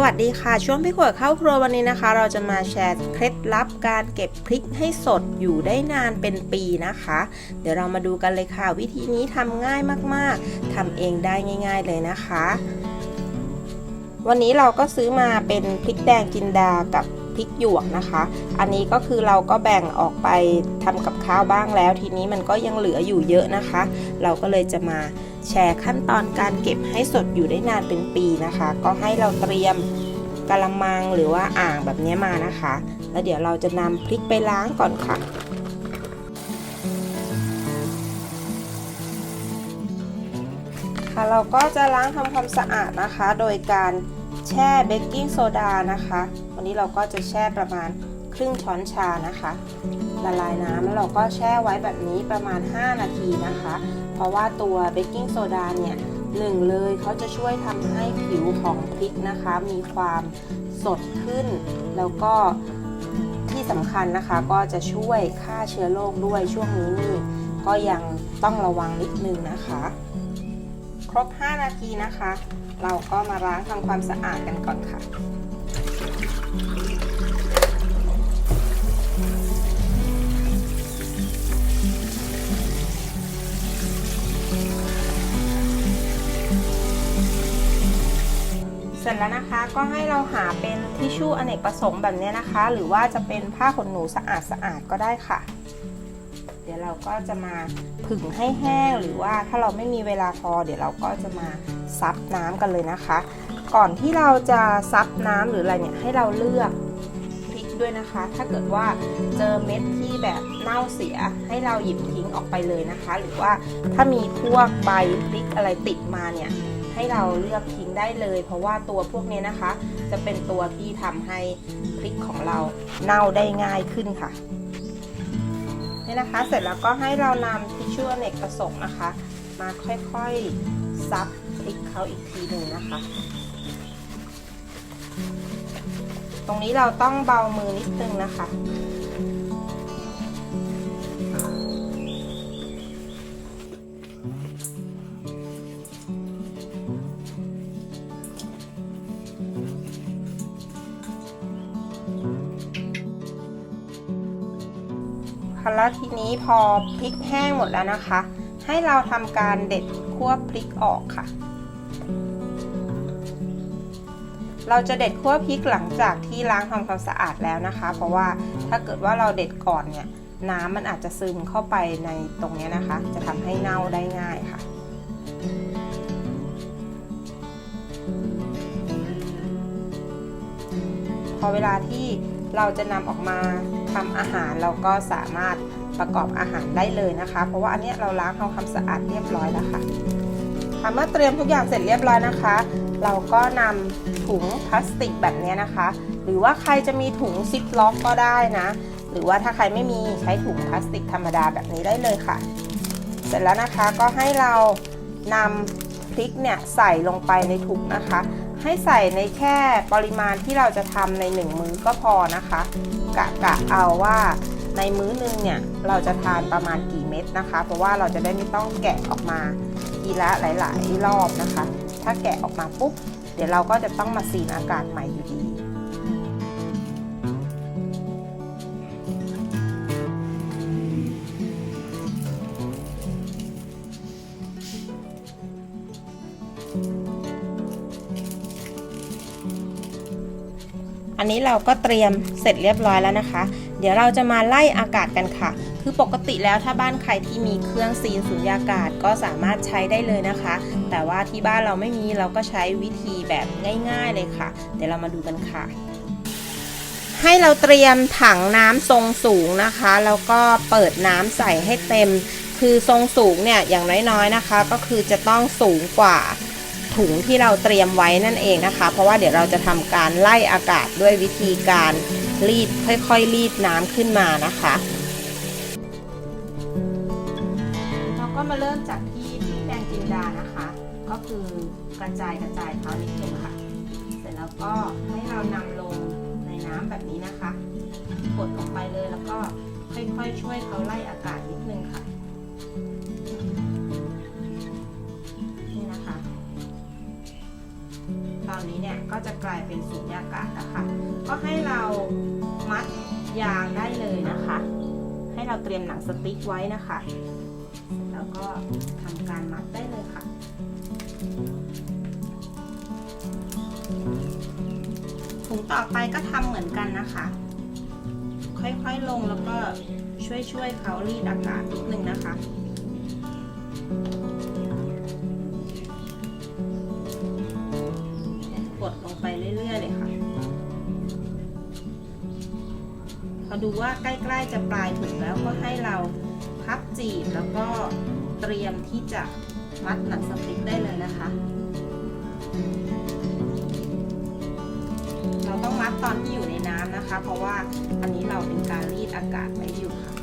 สวัสดีค่ะ ช่วงพี่ขวดเข้าครัววันนี้นะคะ เราจะมาแชร์เคล็ดลับการเก็บพริกให้สดอยู่ได้นานเป็นปีนะคะ เดี๋ยวเรามาดูกันเลยค่ะ วิธีนี้ทำง่ายมากๆทำเองได้ง่าย ๆเลยนะคะ วันนี้เราก็ซื้อมาเป็นพริกแดงจินดากับพริกหยวกนะคะ อันนี้ก็คือเราก็แบ่งออกไปทำกับข้าวบ้างแล้ว ทีนี้มันก็ยังเหลืออยู่เยอะนะคะ เราก็เลยจะมา แชร์ขั้นตอนการเก็บให้สดอยู่ได้นานเป็นปีนะคะ ก็ให้เราเตรียมกะละมังหรือว่าอ่างแบบนี้มานะคะ แล้วเดี๋ยวเราจะนำพริกไปล้างก่อนค่ะค่ะเราก็จะล้างทำความสะอาดนะคะ โดยการแช่เบกกิ้งโซดานะคะ วันนี้เราก็จะแช่ประมาณครึ่งช้อนชานะคะ ละลายน้ำแล้วเราก็แช่ไว้แบบนี้ประมาณ 5 นาทีนะคะ เพราะว่าตัวเบกกิ้งโซดาเนี่ยหนึ่งเลยเขาจะช่วยทำให้ผิวของพริกนะคะ มีความสดขึ้น แล้วก็ที่สำคัญนะคะก็จะช่วยฆ่าเชื้อโรคด้วยช่วงนี้นี่ก็ยังต้องระวังนิดนึงนะคะ ครบ 5 นาทีนะคะ เราก็มาล้างทำความสะอาดกันก่อนค่ะ ร็จแล้วนะคะก็ให้เราหาเป็นทิชชู่อเนกประสงค์แบบนี้นะคะ หรือว่าจะเป็นผ้าขนหนูสะอาดสะอาดๆก็ได้ค่ะ เดี๋ยวเราก็จะมาผึ่งให้แห้งหรือว่าถ้าเราไม่มีเวลาพอ เดี๋ยวเราก็จะมาซับน้ำกันเลยนะคะ ก่อนที่เราจะซับน้ำหรืออะไรเนี่ยให้เราเลือกพริกด้วยนะคะ ถ้าเกิดว่าเจอเม็ดที่แบบเน่าเสียให้เราหยิบทิ้งออกไปเลยนะคะ หรือว่าถ้ามีพวกใบพริกอะไรติดมาเนี่ย ให้เราเลือกทิ้งได้เลย เพราะว่าตัวพวกนี้นะคะ จะเป็นตัวที่ทำให้พริกของเราเน่าได้ง่ายขึ้นค่ะนี่นะคะ เสร็จแล้วก็ให้เรานำทิชชู่อเนกประสงค์นะคะ มาค่อยๆซับพริกเขาอีกทีหนึ่งนะคะ ตรงนี้เราต้องเบามือนิดนึงนะคะ คะแล้วทีนี้พอพริกแห้งหมดแล้วนะคะ ให้เราทำการเด็ดขั้วพริกออกค่ะ เราจะเด็ดขั้วพริกหลังจากที่ล้างทำความสะอาดแล้วนะคะ เพราะว่าถ้าเกิดว่าเราเด็ดก่อนเนี่ยน้ำมันอาจจะซึมเข้าไปในตรงนี้นะคะ จะทำให้เน่าได้ง่ายค่ะพอเวลาที่เราจะนำออกมาทำอาหารเราก็สามารถประกอบอาหารได้เลยนะคะ เพราะว่าอันนี้เราล้างทำความสะอาดเรียบร้อยแล้วค่ะค่ะเมื่อเตรียมทุกอย่างเสร็จเรียบร้อยนะคะ เราก็นำถุงพลาสติกแบบนี้นะคะ หรือว่าใครจะมีถุงซิปล็อกก็ได้นะ หรือว่าถ้าใครไม่มีใช้ถุงพลาสติกธรรมดาแบบนี้ได้เลยค่ะ เสร็จแล้วนะคะก็ให้เรานำพริกเนี่ยใส่ลงไปในถุงนะคะ ให้ใส่ในแค่ปริมาณที่เราจะทำในหนึ่งมื้อก็พอนะคะ กะกะเอาว่าในมื้อนึงเนี่ยเราจะทานประมาณกี่เม็ดนะคะ เพราะว่าเราจะได้ไม่ต้องแกะออกมาทีละหลาย ๆ รอบนะคะ ถ้าแกะออกมาปุ๊บเดี๋ยวเราก็จะต้องมาซีนอากาศใหม่อยู่ดี อันนี้เราก็เตรียมเสร็จเรียบร้อยแล้วนะคะ เดี๋ยวเราจะมาไล่อากาศกันค่ะ คือปกติแล้วถ้าบ้านใครที่มีเครื่องซีนสุญญากาศก็สามารถใช้ได้เลยนะคะ แต่ว่าที่บ้านเราไม่มีเราก็ใช้วิธีแบบง่าย ๆเลยค่ะ เดี๋ยวเรามาดูกันค่ะ ให้เราเตรียมถังน้ำทรงสูงนะคะแล้วก็เปิดน้ำใส่ให้เต็ม คือทรงสูงเนี่ยอย่างน้อยๆนะคะ ก็คือจะต้องสูงกว่า ถุงที่เราเตรียมไว้นั่นเองนะคะ เพราะว่าเดี๋ยวเราจะทำการไล่อากาศด้วยวิธีการรีดค่อยๆ รีดน้ำขึ้นมานะคะเราก็มาเริ่มจากที่พริกแดงจินดานะคะ ก็คือกระจายกระจายเขานิดนึงค่ะ เสร็จแล้วก็ให้เรานำลงในน้ำแบบนี้นะคะ กดลงไปเลยแล้วก็ค่อยๆ ช่วยเขาไล่อากาศนิดนึงค่ะ นี่นะคะคราวนี้เนี่ยก็จะกลายเป็นสูญญากาศนะคะ ก็ให้เรามัดยางได้เลยนะคะ ให้เราเตรียมหนังสติ๊กไว้นะคะ แล้วก็ทำการมัดได้เลยค่ะถุงต่อไปก็ทำเหมือนกันนะคะ ค่อยๆลงแล้วก็ช่วยๆเขารีดอากาศนิดนึงนะคะ ดูว่าใกล้ๆจะปลายถุงแล้วก็ให้เราพับจีบแล้วก็เตรียมที่จะมัดหนังสติ๊กได้เลยนะคะ เราต้องมัดตอนที่อยู่ในน้ำนะคะ เพราะว่าอันนี้เราเป็นการรีดอากาศไว้อยู่ค่ะ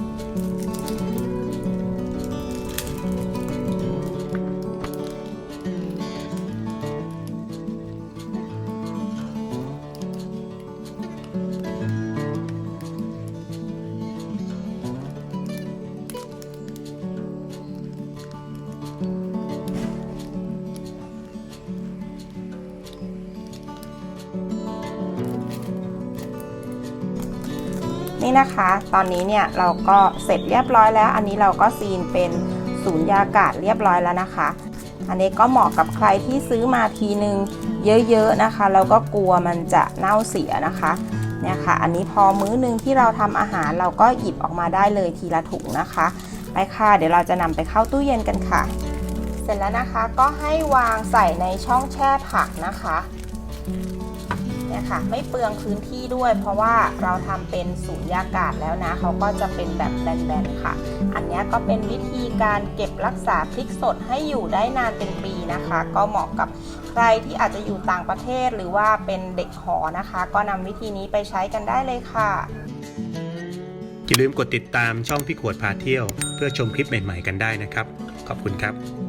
นี่นะคะ ตอนนี้เนี่ยเราก็เสร็จเรียบร้อยแล้ว อันนี้เราก็ซีนเป็นศูนยากาศเรียบร้อยแล้วนะคะ อันนี้ก็เหมาะกับใครที่ซื้อมาทีนึงเยอะๆนะคะ แล้วก็กลัวมันจะเน่าเสียนะคะเนี่ยค่ะ อันนี้พอมื้อหนึงที่เราทำอาหารเราก็หยิบออกมาได้เลยทีละถุงนะคะ ไปค่ะ เดี๋ยวเราจะนำไปเข้าตู้เย็นกันค่ะ เสร็จแล้วนะคะก็ให้วางใส่ในช่องแช่ผักนะคะ เนี่ยค่ะ ไม่เปลืองพื้นที่ด้วย เพราะว่าเราทำเป็นสูญญากาศแล้วนะเขาก็จะเป็นแบบแบนๆค่ะ อันนี้ก็เป็นวิธีการเก็บรักษาพริกสดให้อยู่ได้นานเป็นปีนะคะ ก็เหมาะกับใครที่อาจจะอยู่ต่างประเทศหรือว่าเป็นเด็กหอนะคะ ก็นำวิธีนี้ไปใช้กันได้เลยค่ะอย่าลืมกดติดตามช่องพี่ขวดพาเที่ยว เพื่อชมคลิปใหม่ ๆ กันได้นะครับ ขอบคุณครับ